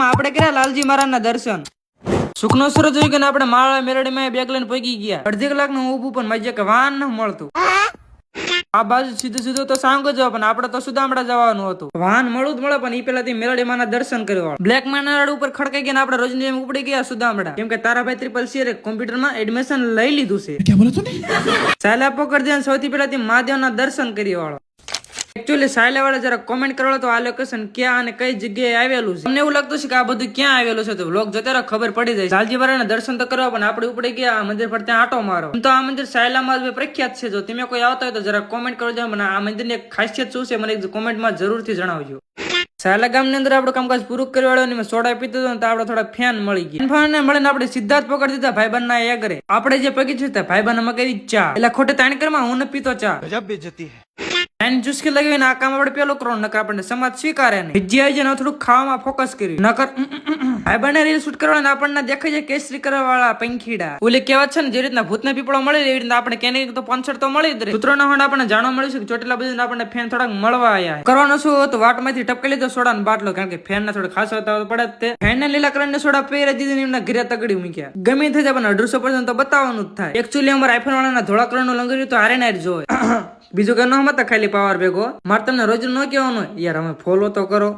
આમાં આપણે કર્યા લાલજી મહારાજના દર્શન. સુખનો સૂરજ જોઈ ગયો આપણે માળા મેરડીમાં બેગ લઈને પગી ગયા. અડધી કલાકનું ઊભું પણ મજા કે વાહન ન મળતું. આ બાજુ સીધું સીધું તો સાંગો જવા પણ આપણે તો સુદામડા જવાનું હતું. વાહન મળું જ મળે પણ એ પેલાથી મેરડીમાં દર્શન કર્યો બ્લેક માનાડ ઉપર ખડકાઈ ગયા આપણે રોજની જેમ ઉપડી ગયા સુદામડા. કેમ કે તારાભાઈ ત્રિપલ સિયર કોમ્પ્યુટરમાં એડમિશન લઈ લીધું છે. ચાલા પકડ દે સૌથી પેલાથી મહાદેવના દર્શન કરી વાળો. એકચ્યુઅલી સાયલાવાળા જરા કોમેન્ટ કરો તો આ લોકેશન ક્યાં અને કઈ જગ્યાએ આવેલું છે? અમને એવું લાગતું છે કે આ બધું ક્યાં આવેલું છે? તો બ્લોગ જોતા રહો, ખબર પડી જાય. લાલજીવાળાના દર્શન તો કરવા, પણ આપડે ઉપડી ગયા, આ મંદિર પર ત્યાં આટો મારો. તો આ મંદિર સાયલા સાયલામાં પ્રખ્યાત છે. જો તમે કોઈ આવતા હોય તો જરા કોમેન્ટ કરો મને આ મંદિરની એક ખાસિયત શું છે, મને જરૂરથી જણાવજો. સાલા ગામની અંદર આપણું કામકાજ પૂરું કરી વાળો અને સોડા પીતો હતો તો આપણે થોડા ફેન મળી ગયા. ફેન મળીને આપણે સીધા જ પકડી દીધા ભાઈબંધ ના એગરે આપણે જે પગી છે ભાઈબંધ મગાવી ચા. એટલે ખોટે તાણકરમાં હું ને પીતો ચા. ગજબ બેજતી હે. એન ચુસ્કી લગાવીને આ કામ આપણે પેલો કરો નકર આપણને સમાજ સ્વીકારે નહીં. વિજય આવી ને થોડુંક ખાવામાં ફોકસ કર્યું. નકર ભાઈ બંને રીલ શૂટ કરવાને આપણને દેખાય છે કેસરી કરવા વાળા પંખીડા. ઓલી કહેવત છે ને, જે રીતના ભૂતને પીપળો મળે એવી રીતના આપણે કેને તો પંચર તો મળી જ સૂત્રો ના હોંડ આપણને જાણવા મળ્યું છે કે ચોટીલા બધી આપણને ફેન થોડાક મળવા આવ્યા કરવાનું શું હતું? વાટમાંથી ટપકી લીધો સોડા ને બાટલો, કારણ કે ફેન ના થોડા ખાસ હતા પડે તે. ફેન ને લીલા કરણ ને સોડા પહેરે દીધી ને એમના ઘરે તગડી મૂક્યા. ગમે થઈ જાય પણ અઢારસો પર્સન્ટ તો બતાવવાનું જ થાય. એકચ્યુઅલી અમારા આઈફોન વાળાના ધોળા કલરનું લંગર્યું તો હારે નાર જોવે. બીજું કઈ ન હતા ખાલી પાવર ભેગો. મારે તમને રોજ ન કહેવાનું યાર અમે ફોલો તો કરો.